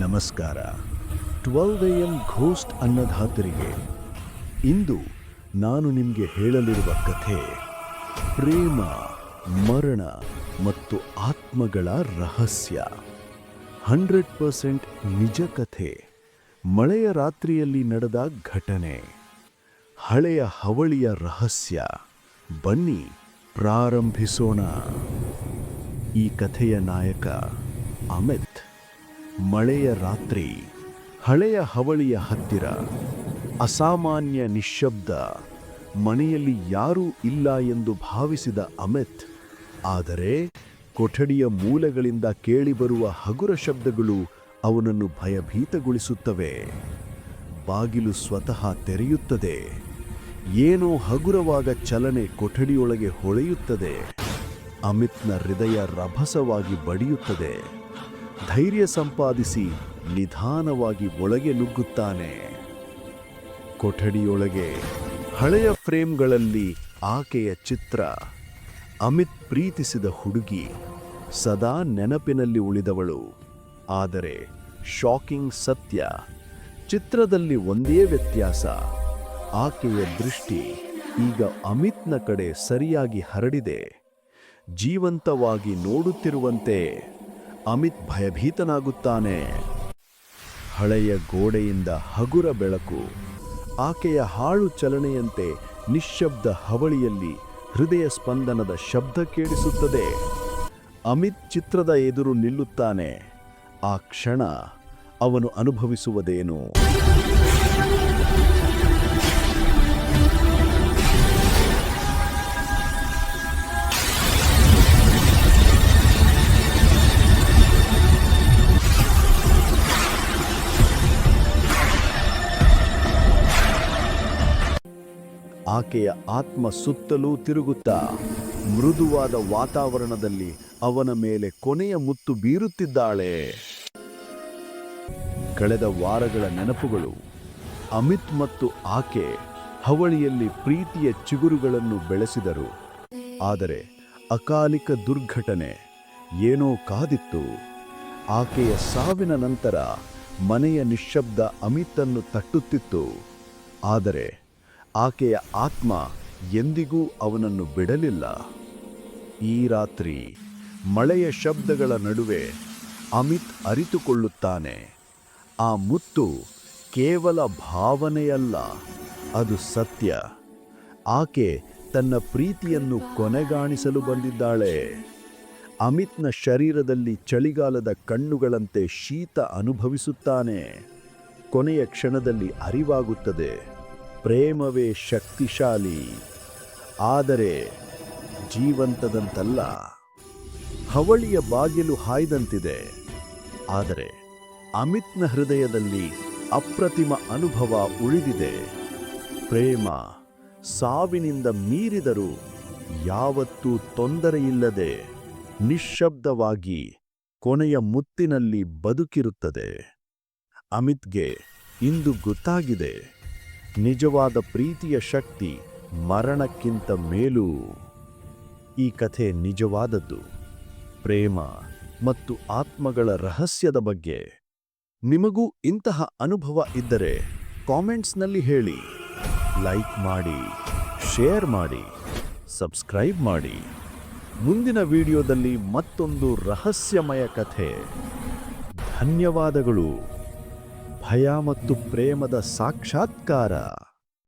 ನಮಸ್ಕಾರ. Twelve A M ghost ಅನ್ನಧಾತರಿಗೆ ಇಂದು ನಾನು ನಿಮಗೆ ಹೇಳಲಿರುವ ಕಥೆ ಪ್ರೇಮ, ಮರಣ ಮತ್ತು ಆತ್ಮಗಳ ರಹಸ್ಯ. ಹಂಡ್ರೆಡ್ ಪರ್ಸೆಂಟ್ ನಿಜ ಕಥೆ. ಮಳೆಯ ರಾತ್ರಿಯಲ್ಲಿ ನಡೆದ ಘಟನೆ. ಹಳೆಯ ಹವಳಿಯ ರಹಸ್ಯ. ಬನ್ನಿ ಪ್ರಾರಂಭಿಸೋಣ. ಈ ಕಥೆಯ ನಾಯಕ ಅಮಿತ್. ಮಳೆಯ ರಾತ್ರಿ, ಹಳೆಯ ಹವಳಿಯ ಹತ್ತಿರ, ಅಸಾಮಾನ್ಯ ನಿಶ್ಶಬ್ದ, ಮನೆಯಲ್ಲಿ ಯಾರೂ ಇಲ್ಲ ಎಂದು ಭಾವಿಸಿದ ಅಮಿತ್, ಆದರೆ ಕೊಠಡಿಯ ಮೂಲೆಗಳಿಂದ ಕೇಳಿಬರುವ ಹಗುರ ಶಬ್ದಗಳು ಅವನನ್ನು ಭಯಭೀತಗೊಳಿಸುತ್ತವೆ. ಬಾಗಿಲು ಸ್ವತಃ ತೆರೆಯುತ್ತದೆ. ಏನೋ ಹಗುರವಾದ ಚಲನೆ ಕೊಠಡಿಯೊಳಗೆ ಹೊಳೆಯುತ್ತದೆ. ಅಮಿತ್ನ ಹೃದಯ ರಭಸವಾಗಿ ಬಡಿಯುತ್ತದೆ. ಧೈರ್ಯ ಸಂಪಾದಿಸಿ ನಿಧಾನವಾಗಿ ಒಳಗೆ ನುಗ್ಗುತ್ತಾನೆ. ಕೊಠಡಿಯೊಳಗೆ ಹಳೆಯ ಫ್ರೇಮ್ಗಳಲ್ಲಿ ಆಕೆಯ ಚಿತ್ರ. ಅಮಿತ್ ಪ್ರೀತಿಸಿದ ಹುಡುಗಿ ಸದಾ ನೆನಪಿನಲ್ಲಿ ಉಳಿದವಳು. ಆದರೆ ಶಾಕಿಂಗ್ ಸತ್ಯ. ಚಿತ್ರದಲ್ಲಿ ಒಂದೇ ವ್ಯತ್ಯಾಸ. ಆಕೆಯ ದೃಷ್ಟಿ ಈಗ ಅಮಿತ್ನ ಕಡೆ ಸರಿಯಾಗಿ ಹರಡಿದೆ. ಜೀವಂತವಾಗಿ ನೋಡುತ್ತಿರುವಂತೆ ಅಮಿತ್ ಭಯಭೀತನಾಗುತ್ತಾನೆ. ಹಳೆಯ ಗೋಡೆಯಿಂದ ಹಗುರ ಬೆಳಕು, ಆಕೆಯ ಹಾಳು ಚಲನೆಯಂತೆ ನಿಶ್ಶಬ್ದ ಹವಳಿಯಲ್ಲಿ ಹೃದಯ ಸ್ಪಂದನದ ಶಬ್ದ ಕೇಳಿಸುತ್ತದೆ. ಅಮಿತ್ ಚಿತ್ರದ ಎದುರು ನಿಲ್ಲುತ್ತಾನೆ. ಆ ಕ್ಷಣ ಅವನು ಅನುಭವಿಸುವುದೇನು? ಆಕೆಯ ಆತ್ಮ ಸುತ್ತಲೂ ತಿರುಗುತ್ತಾ ಮೃದುವಾದ ವಾತಾವರಣದಲ್ಲಿ ಅವನ ಮೇಲೆ ಕೊನೆಯ ಮುತ್ತು ಬೀರುತ್ತಿದ್ದಾಳೆ. ಕಳೆದ ವಾರಗಳ ನೆನಪುಗಳು, ಅಮಿತ್ ಮತ್ತು ಆಕೆ ಹವಳಿಯಲ್ಲಿ ಪ್ರೀತಿಯ ಚಿಗುರುಗಳನ್ನು ಬೆಳೆಸಿದರು. ಆದರೆ ಅಕಾಲಿಕ ದುರ್ಘಟನೆ ಏನೋ ಕಾದಿತ್ತು. ಆಕೆಯ ಸಾವಿನ ನಂತರ ಮನೆಯ ನಿಶ್ಶಬ್ದ ಅಮಿತನ್ನು ತಟ್ಟುತ್ತಿತ್ತು. ಆದರೆ ಆಕೆಯ ಆತ್ಮ ಎಂದಿಗೂ ಅವನನ್ನು ಬಿಡಲಿಲ್ಲ. ಈ ರಾತ್ರಿ ಮಳೆಯ ಶಬ್ದಗಳ ನಡುವೆ ಅಮಿತ್ ಅರಿತುಕೊಳ್ಳುತ್ತಾನೆ. ಆ ಮುತ್ತು ಕೇವಲ ಭಾವನೆಯಲ್ಲ, ಅದು ಸತ್ಯ. ಆಕೆ ತನ್ನ ಪ್ರೀತಿಯನ್ನು ಕೊನೆಗಾಣಿಸಲು ಬಂದಿದ್ದಾಳೆ. ಅಮಿತ್ನ ಶರೀರದಲ್ಲಿ ಚಳಿಗಾಲದ ಕಣ್ಣುಗಳಂತೆ ಶೀತ ಅನುಭವಿಸುತ್ತಾನೆ. ಕೊನೆಯ ಕ್ಷಣದಲ್ಲಿ ಅರಿವಾಗುತ್ತದೆ. ಪ್ರೇಮವೇ ಶಕ್ತಿಶಾಲಿ, ಆದರೆ ಜೀವಂತದಂತಲ್ಲ. ಹವಳಿಯ ಬಾಗಿಲು ಹಾಯ್ದಂತಿದೆ, ಆದರೆ ಅಮಿತ್ನ ಹೃದಯದಲ್ಲಿ ಅಪ್ರತಿಮ ಅನುಭವ ಉಳಿದಿದೆ. ಪ್ರೇಮ ಸಾವಿನಿಂದ ಮೀರಿದರೂ ಯಾವತ್ತೂ ತೊಂದರೆಯಿಲ್ಲದೆ ನಿಶ್ಶಬ್ದವಾಗಿ ಕೊನೆಯ ಮುತ್ತಿನಲ್ಲಿ ಬದುಕಿರುತ್ತದೆ. ಅಮಿತ್ಗೆ ಇಂದು ಗೊತ್ತಾಗಿದೆ. ನಿಜವಾದ ಪ್ರೀತಿಯ ಶಕ್ತಿ ಮರಣಕ್ಕಿಂತ ಮೇಲೂ ಈ ಕಥೆ ನಿಜವಾದದ್ದು. ಪ್ರೇಮ ಮತ್ತು ಆತ್ಮಗಳ ರಹಸ್ಯದ ಬಗ್ಗೆ. ನಿಮಗೂ ಇಂತಹ ಅನುಭವ ಇದ್ದರೆ ಕಾಮೆಂಟ್ಸ್ನಲ್ಲಿ ಹೇಳಿ. ಲೈಕ್ ಮಾಡಿ, ಶೇರ್ ಮಾಡಿ, ಸಬ್ಸ್ಕ್ರೈಬ್ ಮಾಡಿ. ಮುಂದಿನ ವಿಡಿಯೋದಲ್ಲಿ ಮತ್ತೊಂದು ರಹಸ್ಯಮಯ ಕಥೆ. ಧನ್ಯವಾದಗಳು. ಭಯ ಮತ್ತು ಪ್ರೇಮದ ಸಾಕ್ಷಾತ್ಕಾರ.